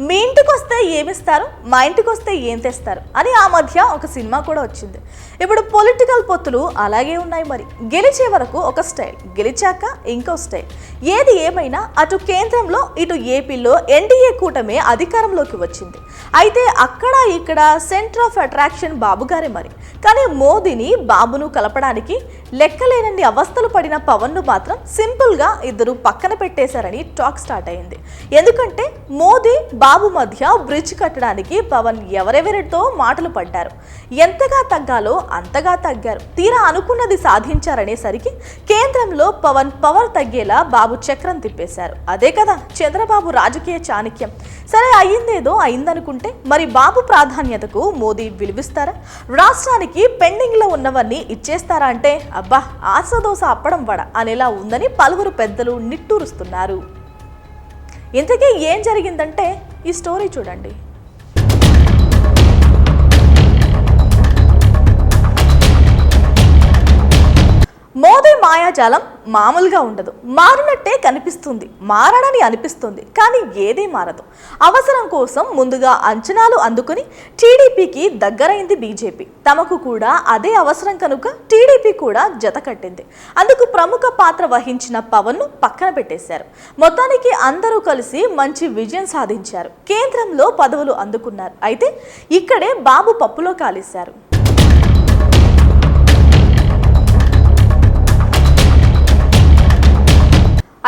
మీ ఇంటికి వస్తే ఏమిస్తారు? మా ఇంటికి వస్తే ఏం తెస్తారు? అని ఆ మధ్య ఒక సినిమా కూడా వచ్చింది. ఇప్పుడు పొలిటికల్ పొత్తులు అలాగే ఉన్నాయి మరి. గెలిచే వరకు ఒక స్టైల్ గెలిచాక ఇంకో స్టైల్. ఏది ఏమైనా అటు కేంద్రంలో ఇటు ఏపీలో ఎన్డీఏ కూటమే అధికారంలోకి వచ్చింది. అయితే అక్కడ ఇక్కడ సెంటర్ ఆఫ్ అట్రాక్షన్ బాబు గారే మరి. కానీ మోదీని బాబును కలపడానికి లెక్కలేనన్ని అవస్థలు పడిన పవన్ను మాత్రం సింపుల్గా ఇద్దరు పక్కన పెట్టేశారని టాక్ స్టార్ట్ అయింది. ఎందుకంటే మోదీ బాబు మధ్య బ్రిడ్జ్ కట్టడానికి పవన్ ఎవరెవరితో మాటలు పడ్డారు? ఎంతగా తగ్గాలో అంతగా తగ్గారు. తీరా అనుకున్నది సాధించారనేసరికి కేంద్రంలో పవన్ పవర్ తగ్గేలా బాబు చక్రం తిప్పేశారు. అదే కదా చంద్రబాబు రాజకీయ చాణక్యం. సరే అయ్యిందేదో అయిందనుకుంటే మరి బాబు ప్రాధాన్యతకు మోదీ విలువిస్తారా? రాష్ట్రానికి పెండింగ్లో ఉన్నవన్నీ ఇచ్చేస్తారా అంటే అబ్బా ఆశదోశ అప్పడం వడ అనేలా ఉందని పలువురు పెద్దలు నిట్టూరుస్తున్నారు. ఇంతకీ ఏం జరిగిందంటే ఈ స్టోరీ చూడండి. మాయాజాలం మామూలుగా ఉండదు. మారినట్టే కనిపిస్తుంది. మారడని అనిపిస్తుంది. కానీ ఏదీ మారదు. అవసరం కోసం ముందుగా అంచనాలు అందుకుని టీడీపీకి దగ్గరైంది బీజేపీ. తమకు కూడా అదే అవసరం కనుక టీడీపీ కూడా జత కట్టింది. అందుకు ప్రముఖ పాత్ర వహించిన పవన్ను పక్కన పెట్టేశారు. మొత్తానికి అందరూ కలిసి మంచి విజయం సాధించారు. కేంద్రంలో పదవులు అందుకున్నారు. అయితే ఇక్కడే బాబు పప్పులో కాలేశారు.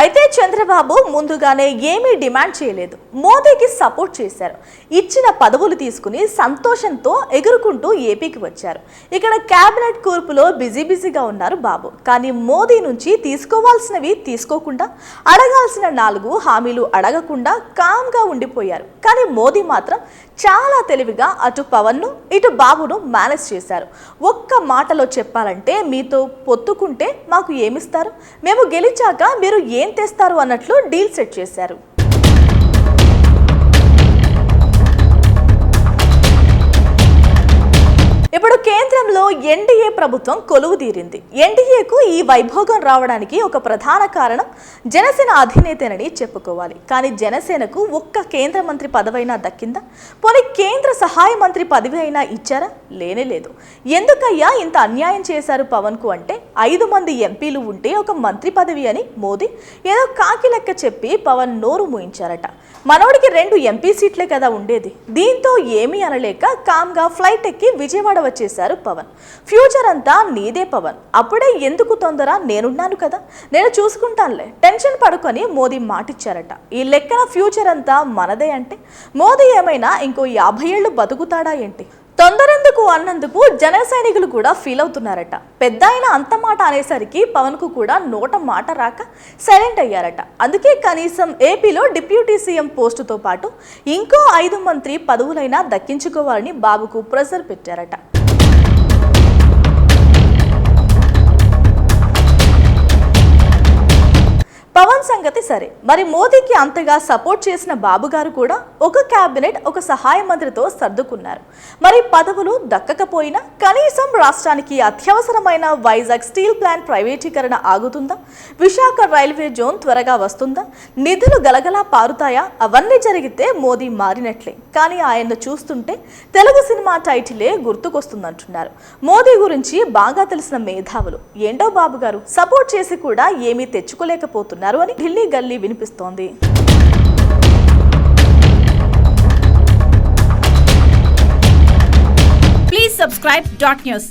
అయితే చంద్రబాబు ముందుగానే ఏమీ డిమాండ్ చేయలేదు. మోదీకి సపోర్ట్ చేశారు. ఇచ్చిన పదవులు తీసుకుని సంతోషంతో ఎగురుకుంటూ ఏపీకి వచ్చారు. ఇక్కడ కేబినెట్ కూర్పులో బిజీ బిజీగా ఉన్నారు బాబు. కానీ మోదీ నుంచి తీసుకోవాల్సినవి తీసుకోకుండా అడగాల్సిన నాలుగు హామీలు అడగకుండా కామ్గా ఉండిపోయారు. కానీ మోదీ మాత్రం చాలా తెలివిగా అటు పవన్ను ఇటు బాబును మేనేజ్ చేశారు. ఒక్క మాటలో చెప్పాలంటే మీతో పొత్తుకుంటే మాకు ఏమిస్తారు? మేము గెలిచాక మీరు ఏం తెస్తారు అన్నట్లు డీల్ సెట్ చేశారు. ఇప్పుడు కేంద్రంలో ఎన్డీఏ ప్రభుత్వం కొలువు తీరింది. ఎన్డీఏకు ఈ వైభోగం రావడానికి ఒక ప్రధాన కారణం జనసేన అధినేతనని చెప్పుకోవాలి. కానీ జనసేనకు ఒక్క కేంద్ర మంత్రి పదవైనా దక్కిందా? పోనీ కేంద్ర సహాయ మంత్రి పదవి అయినా ఇచ్చారా? లేనే లేదు. ఎందుకయ్యా ఇంత అన్యాయం చేశారు పవన్కు అంటే? ఐదు మంది ఎంపీలు ఉంటే ఒక మంత్రి పదవి అని మోదీ ఏదో కాకి లెక్క చెప్పి పవన్ నోరు మూయించారట. మనోడికి రెండు ఎంపీ సీట్లే కదా ఉండేది. దీంతో ఏమీ అనలేక కామ్గా ఫ్లైట్ ఎక్కి విజయవాడ చేశారు పవన్. ఫ్యూచర్ అంతా నీదే పవన్. అప్పుడే ఎందుకు తొందర? నేనున్నాను కదా. నేను చూసుకుంటానులే. టెన్షన్ పడుకొని మోదీ మాటిచ్చారట. ఈ లెక్కన ఫ్యూచర్ అంతా మనదే అంటే? మోదీ ఏమైనా ఇంకో యాభై ఏళ్ళు బతుకుతాడా ఏంటి? తొందరెందుకు అన్నందుకు జన సైనికులు కూడా ఫీల్ అవుతున్నారట. పెద్ద ఆయన అంత మాట అనేసరికి పవన్కు కూడా నోట మాట రాక సైలెంట్ అయ్యారట. అందుకే కనీసం ఏపీలో డిప్యూటీ సీఎం పోస్టుతో పాటు ఇంకో ఐదు మంత్రి పదవులైనా దక్కించుకోవాలని బాబుకు ప్రెషర్ పెట్టారట. సంగతి సరే. మరి మోదీకి అంతగా సపోర్ట్ చేసిన బాబు గారు కూడా ఒక కేబినెట్ ఒక సహాయ మంత్రితో సర్దుకున్నారు. మరి పదవులు దక్కకపోయినా కనీసం రాష్ట్రానికి అత్యవసరమైన వైజాగ్ స్టీల్ ప్లాంట్ ప్రైవేటీకరణ ఆగుతుందా? విశాఖ రైల్వే జోన్ త్వరగా వస్తుందా? నిధులు గలగలా పారుతాయా? అవన్నీ జరిగితే మోదీ మారినట్లే. కానీ ఆయన్ను చూస్తుంటే తెలుగు సినిమా టైటిలే గుర్తుకొస్తుందంటున్నారు. మోదీ గురించి బాగా తెలిసిన మేధావులు ఏంటో బాబు గారు? సపోర్ట్ చేసి కూడా ఏమీ తెచ్చుకోలేకపోతున్నారు అని ఢిల్లీ గల్లీ వినిపిస్తోంది ప్లీజ్ సబ్స్క్రైబ్ డాట్ న్యూస్